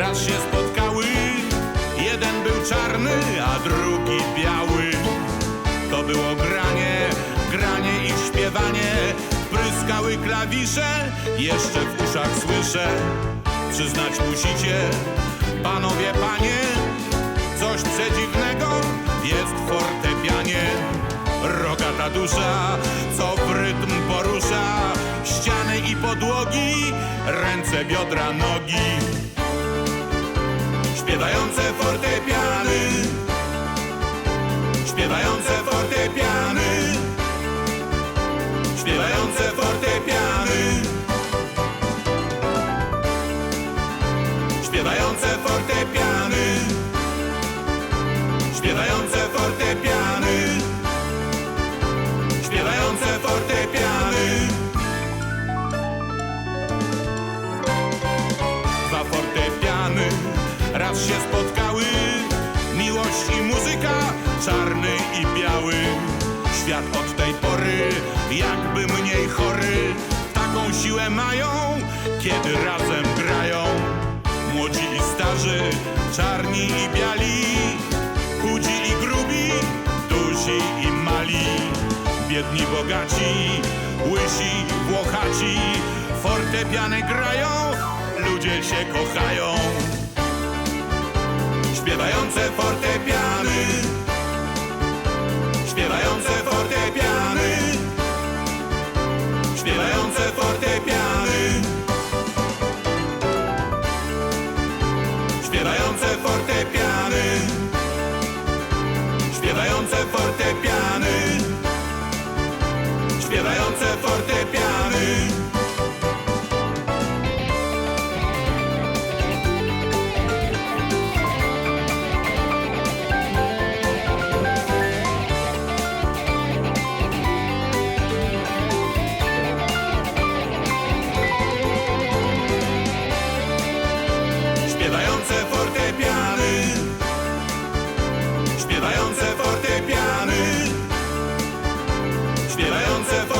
raz się spotkały. Jeden był czarny, a drugi biały. To było granie, granie i śpiewanie. Pryskały klawisze, jeszcze w uszach słyszę. Przyznać musicie, panowie, panie, coś przedziwnego jest fortepianie. Rogata dusza, co w rytm porusza ściany i podłogi, ręce, biodra, nogi. Śpiewające fortepiany, śpiewające fortepiany, śpiewające fortepiany, śpiewające fortepiany, śpiewające fortepiany. Dwa fortepiany raz się spotkały, miłość i muzyka, czarny i biały. Świat od tej pory jakby mniej chory, taką siłę mają, kiedy razem grają. Młodzi i starzy, czarni i biali, chudzi i grubi, duzi i mali. Biedni, bogaci, łysi, włochaci, fortepiany grają, ludzie się kochają. Śpiewające fortepiany, śpiewające fortepiany, śpiewające fortepiany, śpiewające fortepiany, śpiewające fortepiany, śpiewające fortepiany. 烈阳在。